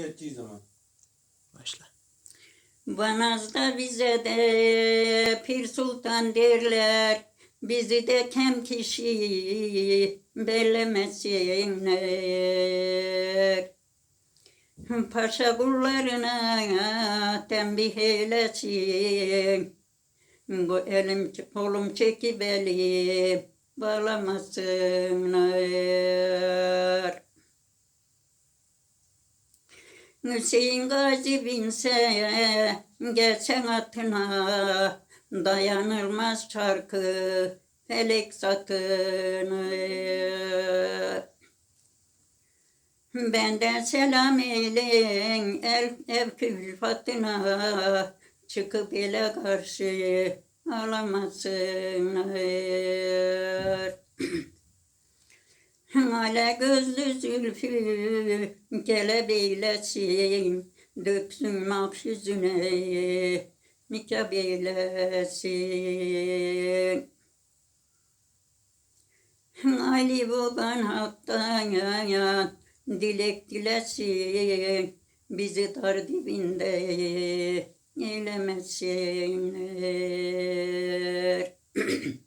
ettiği zaman. Başla. Banaz'da bize de Pir Sultan derler. Bizi de kem kişi bellemesinler. Paşa kullarına tembih eylesin. Bu elim kolum çekip elim bağlamasınlar. Hüseyin Gazi binse geçen atına dayanılmaz çarkı felek sakınır. Benden selam eyleyin el ev külfatına çıkıp ele karşı alamasınlar. Hala gözlü zülfü gelebeylesin, döksün mak yüzüne nikah eylesin. Ali baban haktan dilek dilesin, bizi dar dibinde eylemesinler.